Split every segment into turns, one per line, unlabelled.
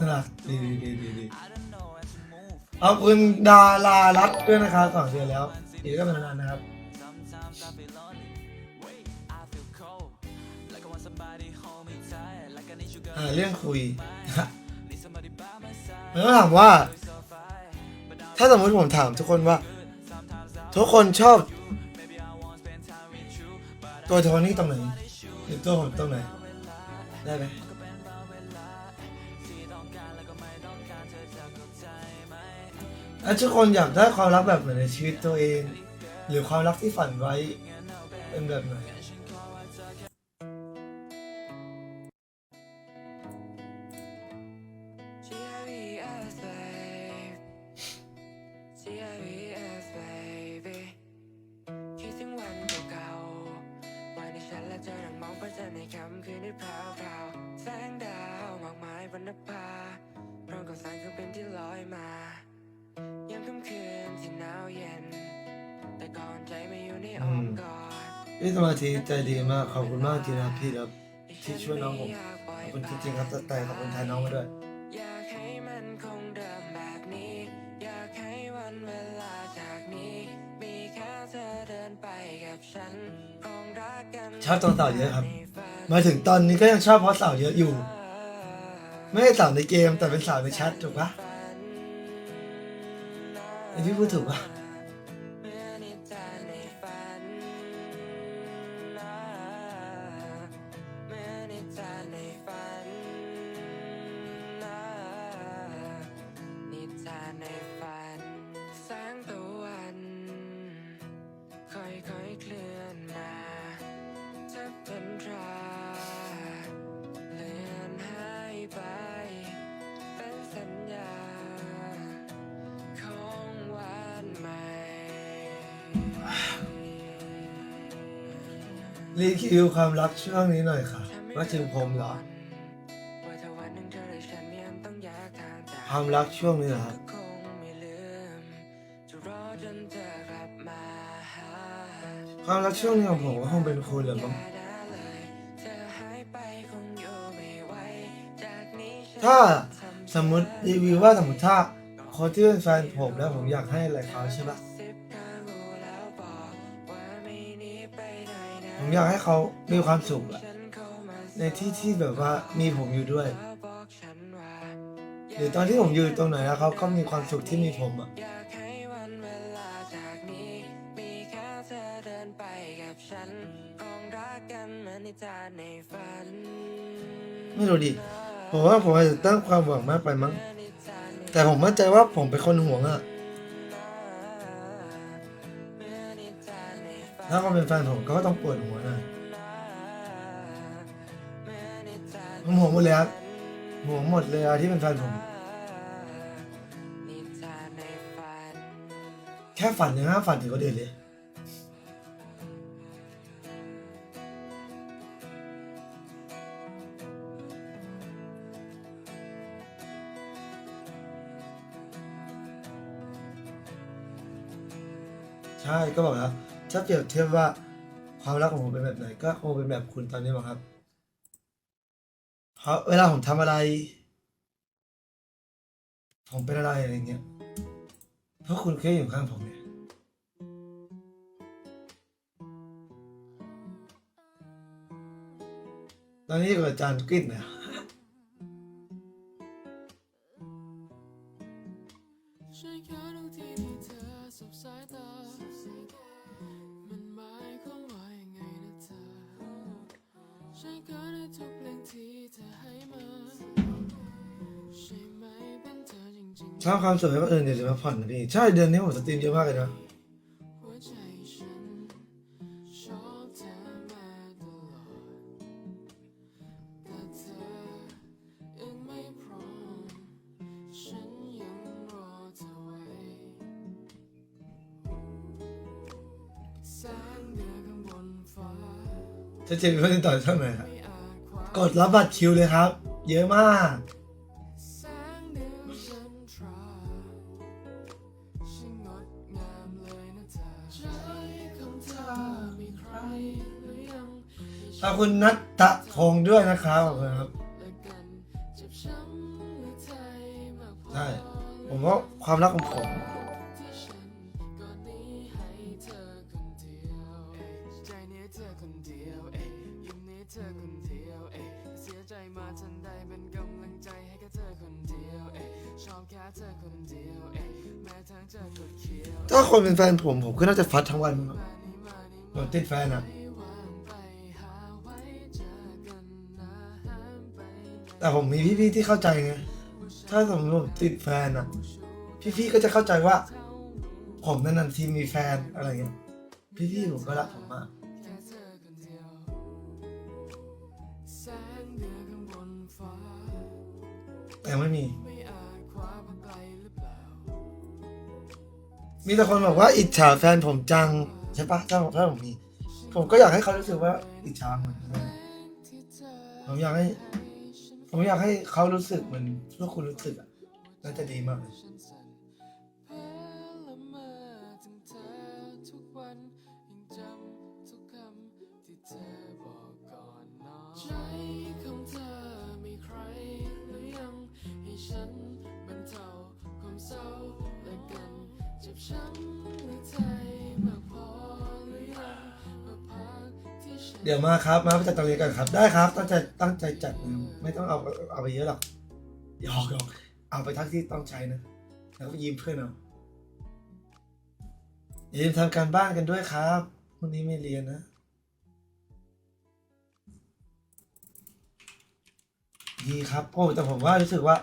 ถนัดดีดีดีดีดีขอบคุณดารารัตด้วยนะครับสองเดือนแล้วอีกก็เป็นนานนะครับ อ่าเรื่องคุยมันก็ถามว่า ถ้าสมมติผมถามทุกคนว่า ทุกคนชอบ ตัวโทนี่ตรงไหนหรือตัวผมตรงไหนได้ไหม ถ้าทุกคนอยากได้ความรักแบบไหนในชีวิตตัวเอง หรือความรักที่ฝันไว้เป็นแบบไหน
พี่สมา
ธิใจดีมากขอบคุณมากจริงนะครับพี่ครับที่ช่วยน้องผมขอบคุณจริงๆครับแต่ขอบคุณแทนน้องมาด้วย
อยากให้มันคงเดิมแบบนี้อยากให้วันเวลาจากนี้มีแค่เธอเดินไปกับฉันคงรักกัน
ชอบตอนเสาวเยอะครับ มาถึงตอนนี้ก็ยังชอบเพราะสาวเยอะอยู่ ไม่ใช่สาวในเกมแต่เป็นสาวในแชทถูกปะไอพี่พูดถูกปะ
คิว
ความรักช่วงนี้หน่อยค่ะ ว่าถึงผมเหรอ ความรักช่วงนี้เหรอครับ
ค
วามรักช่วงนี้ของผมก็คงเป็นคุณแหละมั้งถ้าสมมติรีวิวว่าสมมติถ้าคนที่เป็นแฟนผมแล้วผมอยากให้อะไรเขาใช่ปะ
อ
ยากให้เขามีความสุขอะในที่ที่แบบว่ามีผมอยู่ด้วย หรือตอนที่ผมอยู่ตรงไหนแล้วเขาก็มีความสุขที่มีผมอะ
ไม่
รู้ดิผมว่าผมอาจจะตั้งความหวังมากไปมั้ง แต่ผมมั่นใจว่าผมเป็นคนห่วงอะ ถ้าเขาเป็นแฟนผมก็ต้องปวดหัวหน่อย
เหมือนนิทาน
ผมห่วงหมดเลยครับห่วงหมดเลยอะที่เป็นแฟนผม แค่ฝันยังห้าฝันถึงคนอื่นเลยใช่ก็บอกแล้ว ถ้าเปรียบเทียบว่าความรักของผมเป็นแบบไหน ก็คงเป็นแบบคุณตอนนี้มั้งครับ เพราะเวลาผมทำอะไร ผมเป็นอะไรอะไรเงี้ย เพราะคุณแค่อยู่ข้างผมเนี่ยตอนนี้อยู่กับอาจารย์กริ้นนะ
ความ
สวยให้คนอื่นเดี๋ยวจะมาผ่อนนะพี่ใช่เดือนนี้ผมสตรีมเยอะมากเลยนะ
จฉันเธอมาตลอดต่อท่างบนฟ้า
จะเพื่อนต่อช่องไหนครับ
ก
ดรับบัตรคิวเลยครับ เยอะมาก
ขอ
บคุณนัทตะพงด้วยนะครับขอบคุณครับ
และกันเจ็บช้ำเมื่อเธอ
ช่ผมว่าความรักของผมถ้าคนเป็นแฟนผมผมก็น่าจะฟัดทั้งวันผมติดแฟนอะ แต่ผมมีพี่ๆที่เข้าใจไงถ้าสมมติผมติดแฟนอะ พี่ๆก็จะเข้าใจว่า ผมนั่นนันทีมีแฟนอะไรเงี้ยพี่ๆผมก็รักผมมาก
แต่
ไม่มี
มี
แต่คนบอกว่าอิจฉาแฟนผมจัง ใช่ปะถ้าผมถ้าผมมี ผมก็อยากให้เขารู้สึกว่าอิจฉาเหมือนกันผมอยากให้ ผมอยากให้เขารู้สึกเหมือนที่คุณรู้สึกอะน่าจะดีมากเลย เดี๋ยวมาครับ มาไปจัดตรงนี้กันครับ ได้ครับ ตั้งใจตั้งใจจัดนะไม่ต้องเอาเอาไปเยอะหรอกหยอกหยอกเอาไปทั้งที่ต้องใช้นะ แล้วก็ยืมเพื่อนเอาอย่าลืมทำการบ้านกันด้วยครับวันนี้ไม่เรียนนะดีครับโอ้แต่ผมว่ารู้สึกว่า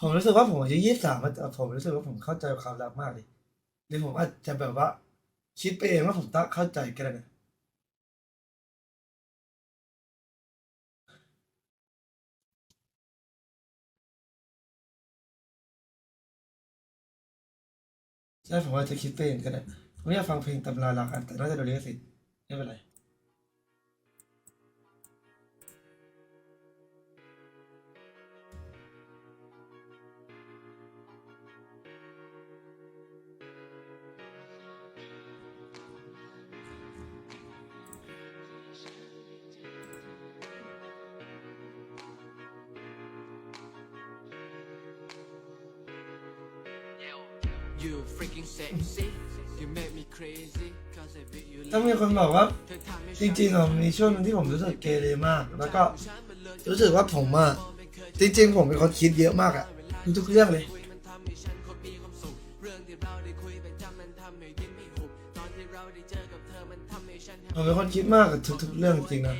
ผมรู้สึกว่าผมอายุยี่สิบสามผมรู้สึกว่าผมเข้าใจความรักมากเลยหรือผมอาจจะแบบว่า คิดไปเองว่าผมตั้งเข้าใจก็ได้นะ ได้ผมว่าจะคิดเพลงก็ได้ผมอยากฟังเพลงตำรารักอันแต่น่าจะโดนลิขสิทธิ์ไม่เป็นไร
You freaking sexy You make me crazy Cause I bet you
ต้องมีคนบอกว่า จริงๆอะมีช่วงหนึงที่ผมรู้สึกเกเรมาก แล้วก็รู้สึกว่าผมอะจริงๆ ผมเป็นคนคิดเยอะมากอะทุกเรื่องเลย
คุยมันทำให้ฉันโคตรมีความสุขเรื่องเราได้คุย
ผมเป็นคนคิดมากกับทุกๆเรื่องจริงนะ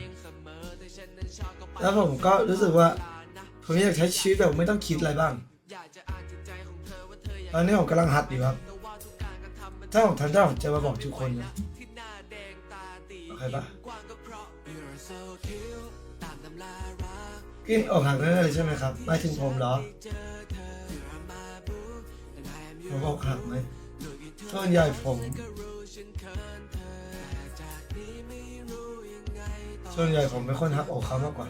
แล้
วผมก็รู้สึกว่า ผมอยากใช้ชีวิตแบบไม่ต้องคิดอะไรบ้าง
ตอ
นนี้ผมกำลังหัดอยู่ครับ
แต่ว่าทุกการกระทำมัน
ถ้าผมทำได้ผมจะมาบอกทุกคนนะโอเคปะ
กิ
นอกหักแน่ๆเลยใช่ไหมครับไม่ถึงผมเหรอผม
your
อกหักไหมส่วนใหญ่ผม
ก็รู้ฉันเขินเธอแต่จากนี้ไม่ค่อ
ส่วนใหญ่ผมเป็นคนหักอกเขามากกว่า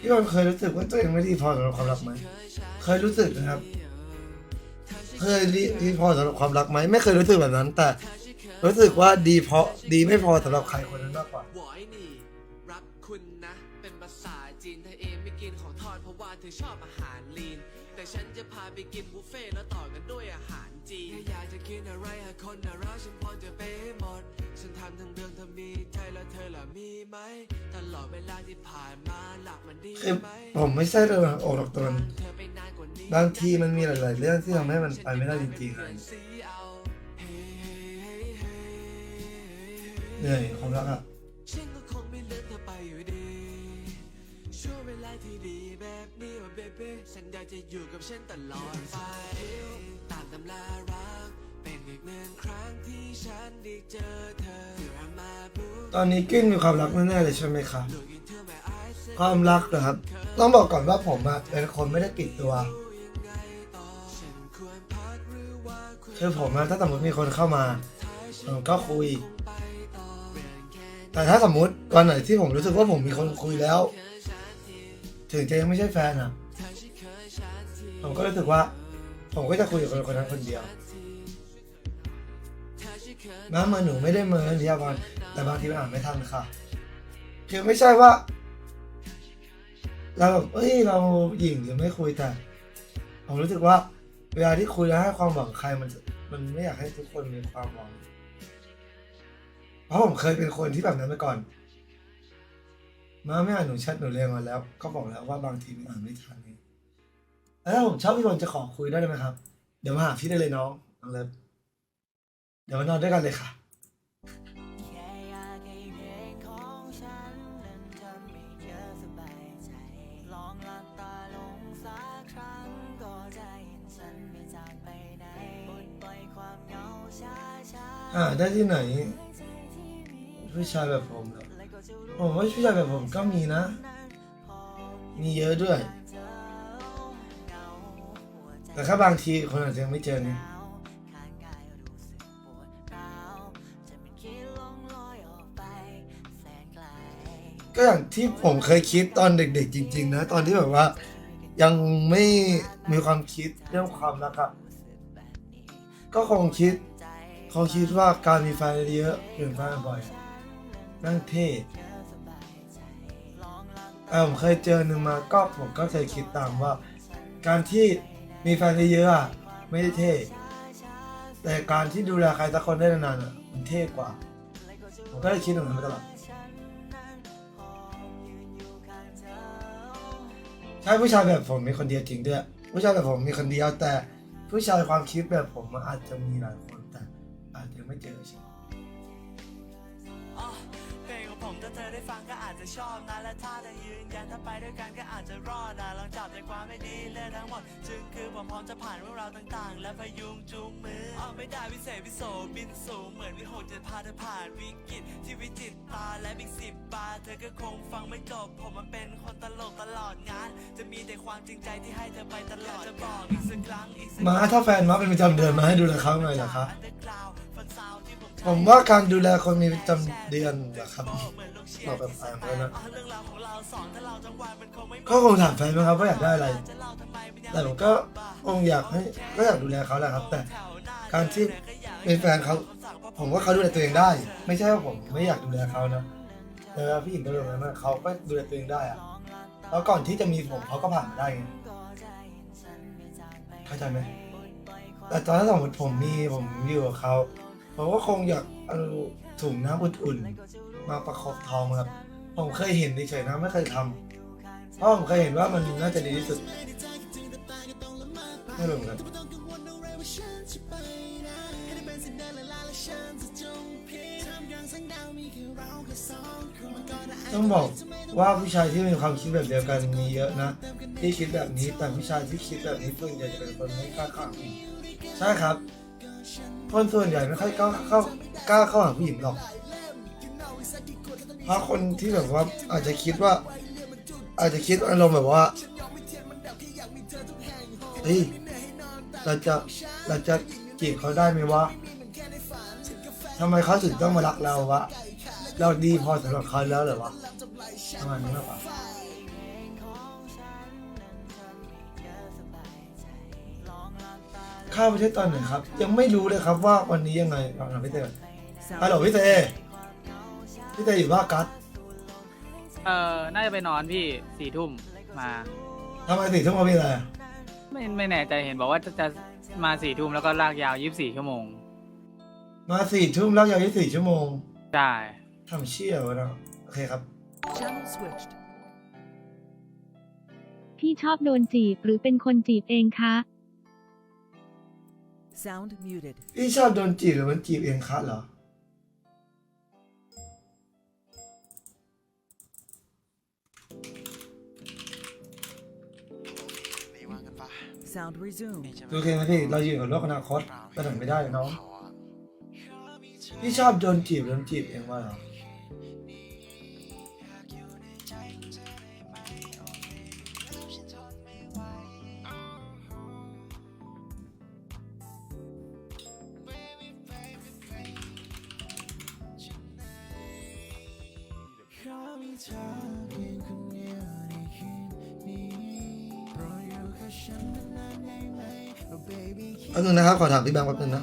พี่บอลเคยรู้สึกว่าตัวเองไม่ดีพอสำหรับความรักไหมเคยรู้สึกนะครับ เคยดีพอสำหรับความรักไหมไม่เคยรู้สึกแบบนั้น แต่ รู้สึกว่าดีเพราะดีไม่พอสำหรับใครคนนั้นมากกว่า
เป็นภาษาจีนเธอเองไม่กินของทอดเพราะว่าเธอชอบอาหารลีน แต่ฉันจะพาไปกินบุฟเฟ่ต์แล้วต่อกันด้วยอาหารจีนอยากจะกินอะไรหากคนน่ารักฉันพร้อมจะไปให้หมด ฉันทำทั้งเรื่องเธอมีใจแล้วเธอล่ะมีไหมตลอดเวลาที่ผ่านมาหลักมันดี
คือ
ไหม
ผมไม่ใช่เรื่องอกหรอกตอน
เธอไปนานกว่านี้
บางทีมันมีหลาย ๆ เรื่องที่ทำให้มันไปไม่ได้จริงๆอะไร
สีเอาเฮ้เฮ้เฮ้เฮ้
เหนื่อยความรักอะ
แบเบบี้ฉันอยากจะอยู่กับฉันตลอดไปตามตำรารัก เป็นอีกหนึ่งครั้งที่ฉันได้เจอเธอ
ตอนนี้กิ้นมีความรักแน่ๆเลยใช่ไหมครับ ความรักเหรอครับ ต้องบอกก่อนว่าผมอะเป็นคนไม่ได้ปิดตัว
คือ
ผมอะถ้าสมมติมีคนเข้ามาผมก็คุย
แต่
ถ้าสมมติวันไหนที่ผมรู้สึกว่าผมมีคนคุยแล้ว ถึงจะยังไม่ใช่แฟนอะผมก็รู้สึกว่า ผมก็จะคุยกับคนคนนั้นคนเดียว
เธอฉัน
น้ำมือหนูไม่ได้เมินพี่อาพรแต่บางทีมันอ่านไม่ทันค่ะ คือไม่ใช่ว่า เราแบบเอ้ยเราหยิ่งหรือไม่คุยแต่ผมรู้สึกว่า เวลาที่คุยแล้วให้ความหวังใครมัน มันไม่อยากให้ทุกคนมีความหวัง เพราะผมเคยเป็นคนที่แบบนั้นมาก่อน มาไม่อ่านหนูแชทหนูเรียนมาแล้ว ก็บอกแล้วว่าบางทีมันอ่านไม่ทันนี่แล้วถ้าผมชอบพี่บอลจะขอคุยได้ไหมครับ เดี๋ยวมาหาพี่ได้เลยน้องน้องเล็บเดี๋ยวมานอนด้วยกันเลยค่ะ
แค่อยากให้เพลงของฉันนั้นทำให้เธอสบายใจลองหลับตาลงสักครั้งก็จะเห็นฉันไม่จากไปไหนปลดปล่อยความเหงาช้าช้า
อ่าได้ที่ไหน
ๆใจที่มี
ผู้ชายแบบผมเหรอ
และก็จะรู้
ผมว่าผู้ชายแบบผมก็มีนะ มีเยอะด้วย แต่ถ้าบางทีคนอาจจะยังไม่เจอ
นาวข้างกายรู้สึกปวดร้าวจะไม่คิดลงลอยออกไปแสนไกล
ก็อย่างที่ผมเคยคิดตอนเด็ก ๆ จริง ๆ นะ ตอนที่แบบว่า ยังไม่มีความคิดเรื่องความรักอะก็คงคิดคงคิดว่าการมีแฟนเยอะเปลี่ยนแฟนบ่อยนั่งเท่ เออผมเคยเจอหนึ่งมาก็ผมก็เคยคิดตามว่า การที่มีแฟนเยอะๆอะไม่ได้เท่ แต่การที่ดูแลใครสักคนได้นานๆอะมันเท่กว่า ผมก็เลยคิดอย่างนั้นมาตลอดใช่ผู้ชายแบบผมมีคนเดียวจริงด้วย ผู้ชายแบบผมมีคนเดียวแต่ผู้ชายความคิดแบบผมมันอาจจะมีหลายคนแต่อาจจะไม่เจอใช่
ผมถ้าเธอได้ฟังก็อาจจะชอบนะและถ้าเธอยืนยันถ้าไปด้วยกันก็อาจจะรอดนะลองจับใจความไม่ดีเรื่องทั้งหมด จึงคือผมพร้อมจะผ่านเรื่องราวต่างๆ และพยุงจูงมือเอาไม่ได้วิเศษวิโสบินสูงเหมือนวิหกจะพาเธอผ่านวิกฤตที่วิจิตรตาและอีกสิบบาทเธอก็คงฟังไม่จบ ผมมันเป็นคนตลกตลอดงาน จะมีแต่ความจริงใจที่ให้เธอไปตลอดจะบอกอีกสักครั้งอีกสัก
มาถ้าแฟนมาเป็นประจำเดือนมาให้ดูแลเขาหน่อยเหรอครับ
อันเดอร์กราวด์ฟันซาวด์ที่ ผม
ว่าการดูแลคนมีประจำเดือนนะครับเราแบบอ่านแล้วนะ
ของเราสอคงไม่
ก็คงถามแฟนไหมครับว่าอยากได้อะไร แต่ผมก็คงอยากให้ก็อยากดูแลเขาแหละครับ แต่การที่เป็นแฟนเขาผมว่าเขาดูแลตัวเองได้ ไม่ใช่ว่าผมไม่อยากดูแลเขานะแต่ว่าผู้หญิงก็รื่องนั้นะเขาก็ดูแลตัวเองได้อะแล้วก่อนที่จะมีผมเขาก็ผ่านมาได้ไงเข้าใจไหมแต่ตอนถ้าสมมติผมมีผมอยู่กับเขา ผมก็คงอยากเอาถุงน้ำอุ่นๆ มาประคบทองครับ ผมเคยเห็นเฉยๆนะไม่เคยทำเพราะผมเคยเห็นว่ามันน่าจะดีที่สุดไม่รู้เหมือนกันต้องบอกว่าผู้ชายที่มีความคิดแบบเดียวกันมีเยอะนะ ที่คิดแบบนี้แต่ผู้ชายที่คิดแบบนี้ส่วนใหญ่จะเป็นคนไม่กล้าข้าหาผู้หญิงใช่ครับ คนส่วนใหญ่ไม่ค่อยกล้าเข้ากล้าเข้าหาผู้หญิงหรอก เพราะคนที่แบบว่าอาจจะคิดว่า อาจจะคิดอารมณ์แบบว่าเฮ้ยเราจะเราจะจีบเขาได้ไหมวะทำไมเขาถึงต้องมารักเราวะ เราดีพอสำหรับเขาแล้วเหรอวะประมาณนี้มากกว่า ข้าประเทศตอนไหนครับ ยังไม่รู้เลยครับว่าวันนี้ยังไงลองถามพี่เต้ก่อนฮัลโหลพี่เต้พี่เต้อยู่บ้านกัส
เอ่อน่าจะไปนอนพี่สี่ทุ่มมา
ทำไมสี่ทุ่มเขามีอะไรอะ
ไม่ไม่แน่ใจเห็นบอกว่าจะจะมาสี่ทุ่มแล้วก็ลากยาวยี่สิบสี่ชั่วโมง
มาสี่ทุ่มแล้วยาวยี่สี่ชั่วโมง
ใช่
ทำเชี่ยวะเนาะโอเคครับ
Channel switched.
พี่ชอบโดนจีบหรือเป็นคนจีบเองคะ
Sound muted.
พี่ชอบโดนจีบหรือมันจีบเองคะเหรอ
Sound resumed.
โอเคไหมพี่เราอยู่กับโลกอนาคตไปไหนไม่ได้เลยน้องพี่ชอบโดนจีบหรือโดนจีบเองวะเหรอ แป๊บนึงนะครับ ขอถามพี่แบงค์แป๊บนึงนะ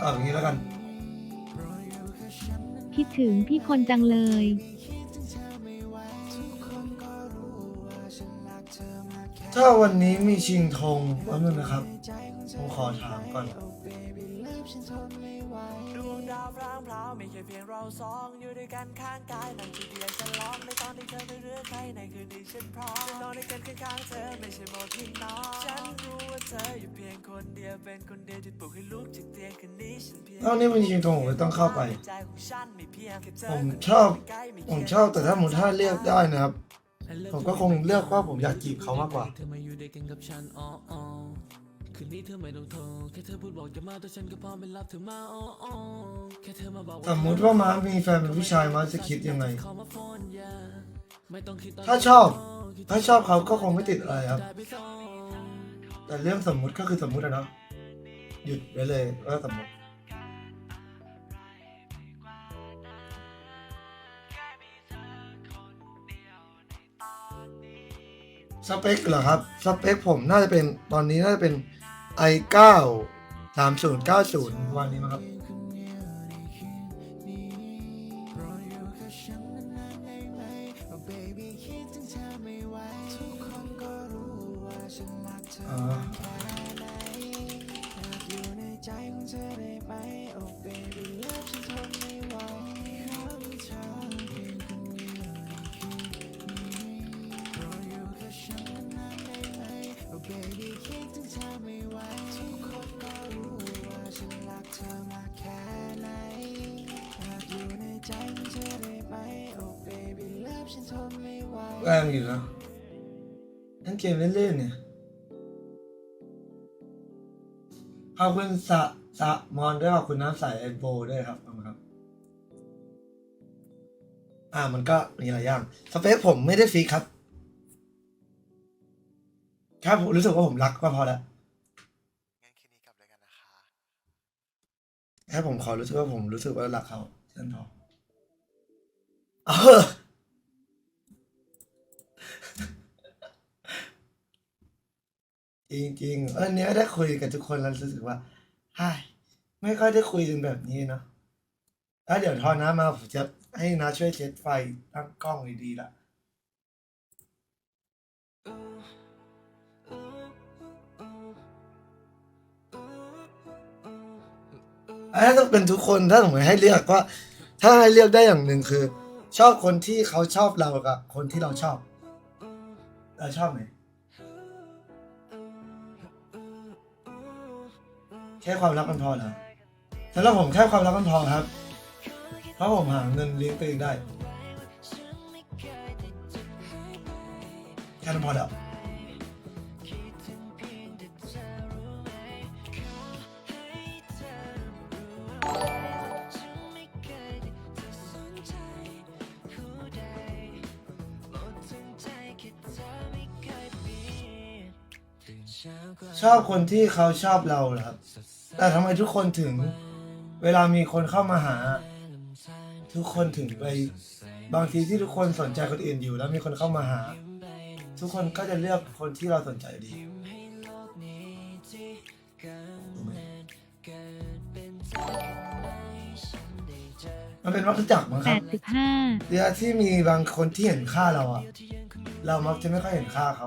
ตอบอย่างนี้แล้วกัน
คิดถึงพี่คนจังเลย
ถ้าวันนี้มีชิงธงแป๊บนึงนะครับ ผมขอถามก่อน
ดวงดาวพร่างพราวไม่ใช่เพียงเราสองอยู่ด้วยกันข้างกายนั่งจุดเดียวฉลองในตอนที่เธอไม่เลือก ใครในคืนที่ฉันพร้อมจะนอนด้วยกันข้างๆเธอไม่ใช่หมดที่นอนฉันรู้ว่าเธออยู่เพียงคนเดียวเป็นคนเดียวที่ปลุกให้ลุกจากเตียงคืนนี้ฉันเพียง
ตอนนี้มันชิงธงผมเลยต้องเข้าไป
ใจของฉันไม่เพียงแค่เธอ
ผมชอบ ผมชอบแต่ถ้ามุถ้าเลือกได้นะครับ ผมก็คงเลือกว่าผมอยากจีบเขามากกว่า
เธอมาอยู่ด้วยกันกับฉันอ๋ออ๋อคืนนี้เธอไม่ต้องโทรแค่เธอพูดบอกจะมาแต่ฉันก็พร้อมไปรับเธอมาอ๋ออ๋อแค่เธอมาบอก
สมมุติว่าม้ามีแฟนเป็นผู้ชายม้าจะคิดยังไง
ขอมาโฟนอย่า
ถ้าชอบ ถ้าชอบเขาก็คงไม่ติดอะไรครับ แต่เรื่องสมมุติก็คือสมมุติอะเนาะหยุดไว้เลยว่าสมมุติสเปคเหรอครับสเปคผมน่าจะเป็นตอนนี้น่าจะเป็น i9 3090วันนี้มั้งครับ แรงอยู่นะทั้งเกมเล่นๆเนี่ยขอบคุณสะสะมอนด้วยขอบคุณน้ำใสไอโบด้วยครับขอบคุณครับ อ่ามันก็มีหลายอย่างสเปคผมไม่ได้ฟิกครับแค่ผมรู้สึกว่าผมรักก็พอแล้ว
งั้นคืนนี้กลับด้วยกันนะคะ
แค่ผมขอรู้สึกว่าผมรู้สึกว่ารักเขาแค่นั้นพอเออ จริงๆเออเนี้ยได้คุยกับทุกคนแล้วรู้สึกว่าฮ่ายไม่ค่อยได้คุยกันแบบนี้เนาะแล้วเดี๋ยวทอน้ามาผมจะให้น้าช่วยเช็ดไฟตั้งกล้องดีๆละถ้าต้องเป็นทุกคนถ้าผมติให้เลือกว่า ถ้าให้เลือกได้อย่างหนึ่งคือ ชอบคนที่เขาชอบเรากับคนที่เราชอบเราชอบไหม แค่ความรักมันพอเหรอสำหรับผมแค่ความรักมันพอครับ เพราะผมหาเงินเลี้ยงตัวเองได้แค่นั้นพอแล้วชอบคนที่เขาชอบเราเหรอครับ แต่ทำไมทุกคนถึง เวลามีคนเข้ามาหา ทุกคนถึงไป บางทีที่ทุกคนสนใจคนอื่นอยู่ แล้วมีคนเข้ามาหา ทุกคนก็จะเลือกคนที่เราสนใจดีถูกไหมมันเป็นวัฏจักรมั้งครับ
85
เวลาที่มีบางคนที่เห็นค่าเราอะเรามักจะไม่ค่อยเห็นค่าเขา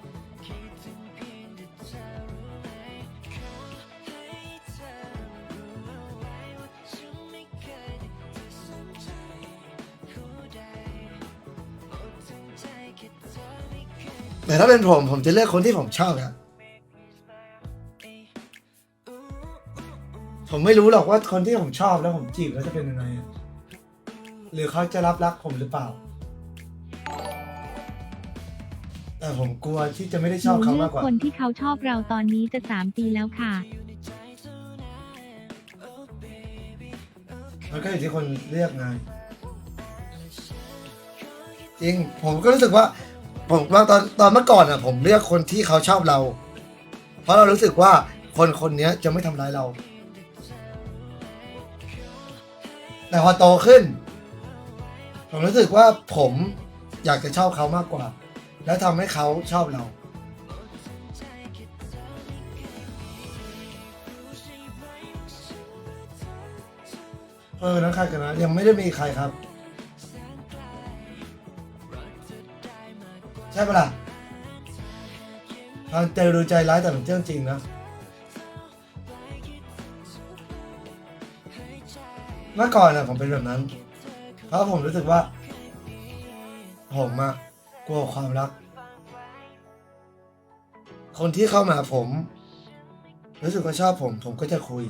แต่ถ้าเป็นผม ผมจะเลือกคนที่ผมชอบอะผมไม่รู้หรอกว่าคนที่ผมชอบแล้วผมจีบแล้วจะเป็นยังไงอะหรือเขาจะรับรักผมหรือเปล่า แต่ผมกลัวที่จะไม่ได้
ห
ชอบ
นู
เขา
เลื
มา
อก
กกว่า
คนที่เขาชอบเราตอนนี้จะสามปีแล้วค่ะ
มันก็อยู่ที่คนเลือกไงจริง ผมก็รู้สึกว่า ผมว่าตอนตอนเมื่อก่อนอะ ผมเลือกคนที่เขาชอบเรา เพราะเรารู้สึกว่าคนคนนี้จะไม่ทำร้ายเรา แต่พอโตขึ้น ผมรู้สึกว่าผมอยากจะชอบเขามากกว่า แล้วทำให้เขาชอบเรา เออนะใครกันนะยังไม่ได้มีใครครับ ใช่ปะล่ะทางเจอดูใจร้ายแต่เป็นเรื่องจริงนะเมื่อก่อนอะผมเป็นแบบนั้น เพราะผมรู้สึกว่า ผมอะกลัวความรัก คนที่เข้ามาหาผม รู้สึกว่าชอบผม ผมก็จะคุย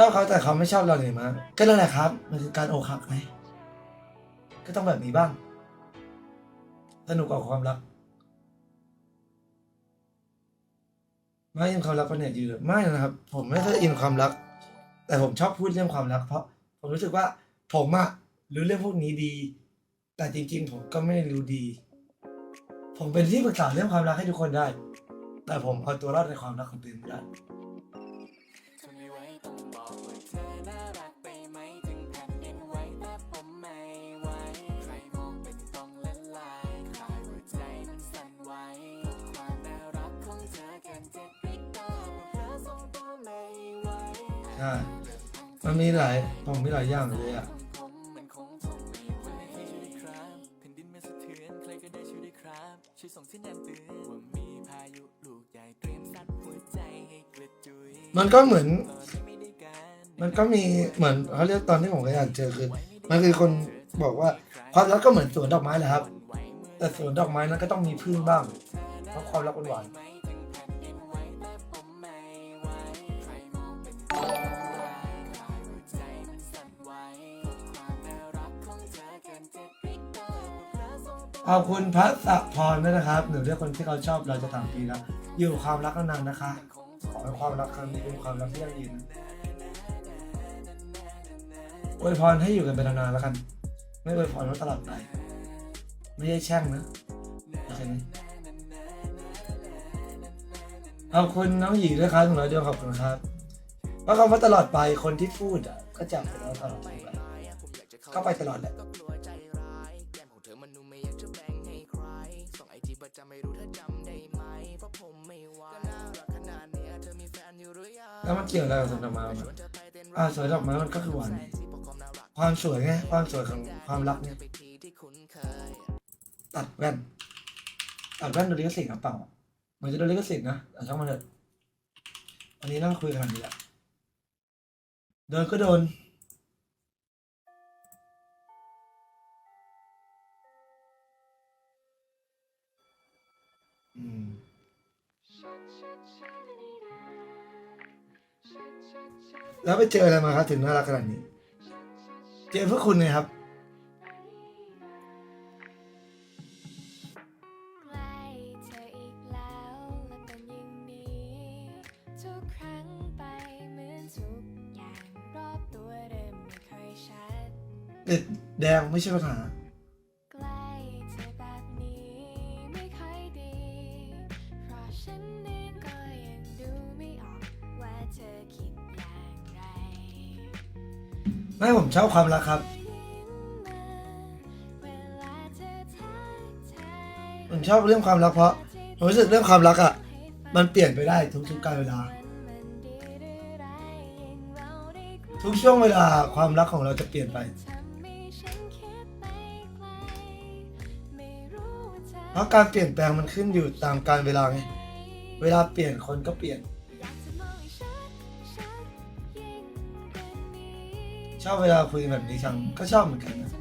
ชอบเขาแต่เขาไม่ชอบเราเลยมั้งก็นั่นแหละครับ มันคือการอกหักไงก็ต้องแบบนี้บ้าง สนุกกว่าความรักไม่อินความรักเป็นเนี่ยยืนไม่นะครับ ผมไม่ค่อยอินความรัก แต่ผมชอบพูดเรื่องความรัก เพราะผมรู้สึกว่า ผมอะรู้เรื่องพวกนี้ดี แต่จริง ๆ ผมก็ไม่รู้ดี ผมเป็นที่ปรึกษาเรื่องความรักให้ทุกคนได้ แต่ผมเอาตัวรอดในความรักของตัวเองไม่ได้
ใช่
มันมีหลายผมมีหลายอย่างเลยอะ
เทือนใครก็ได้ช่วยส่งสัญญาณเตือนว่ามีพายุลูกใหญ่เตรียมซัดหัวใจให้กระจุย
มันก็เหมือน
มั
นก็มีเหมือนเขาเรียกตอนที่ผมเคยอ่านเจอคือมันคือคนบอกว่าความรักก็เหมือนสวนดอกไม้แหละครับ แต่สวนดอกไม้นั้นก็ต้องมีพึ่งบ้างเพราะความรักมันหวาน ขอบคุณพัสพรด้วยนะครับ หนูเรียกคนที่เขาชอบเราจะถามปีแล้วอยู่ความรักนานๆนะคะ ขอให้ความรักครั้งนี้เป็นความรักที่ยั่งยืนอวยพรให้อยู่กันไปนานๆแล้วกัน ไม่อวยพรว่าตลอดไป ไม่ใช่แช่งนะโอเคไหมขอบคุณน้องหญิงด้วยครับหนึ่งร้อยเดียวขอบคุณครับเพราะคำว่าตลอดไปคนที่พูดอะก็จากไปแล้วตลอดไปก็ไปตลอดแหละ แล้วมันเกี่ยวอะไรกับสวนดอกไม้วะอ่าสวนดอกไม้มันก็คือหวานความสวยไงความสวยของความรักเนี่ยตัดแว่นตัดแว่นโดนลิขสิทธิ์กระเปล่าเหมือนจะโดนลิขสิทธิ์นะแต่ช่างมันเถอะอันนี้นั่งคุยกันแบบนี้แหละโดนก็โดน แล้วไปเจออะไรมาครับถึงน่ารักขนาดนี้ เจอพวกคุณไงครับ
ใกล้เธออีกแล้วและเป็นอย่างนี้ ทุกครั้งไปเหมือนทุกอย่างรอบตัวเดิมไม่ค่อยชัด
เด็ดแดงไม่ใช่ปัญหา
ม่
ผมชอบความรักครับ ผมชอบเรื่องความรักเพราะผมรู้สึกเรื่องความรักอะ มันเปลี่ยนไปได้ทุกๆกาลเวลา
ทุกช่วงเวลาความรักของเราจะเปลี่ยนไป
เพ
ราะการเปลี่ยนแปลงมันขึ้นอยู่ตามการเวลาไง เวลาเปลี่ยนคนก็เปลี่ยน
ช
อบเวลาคุ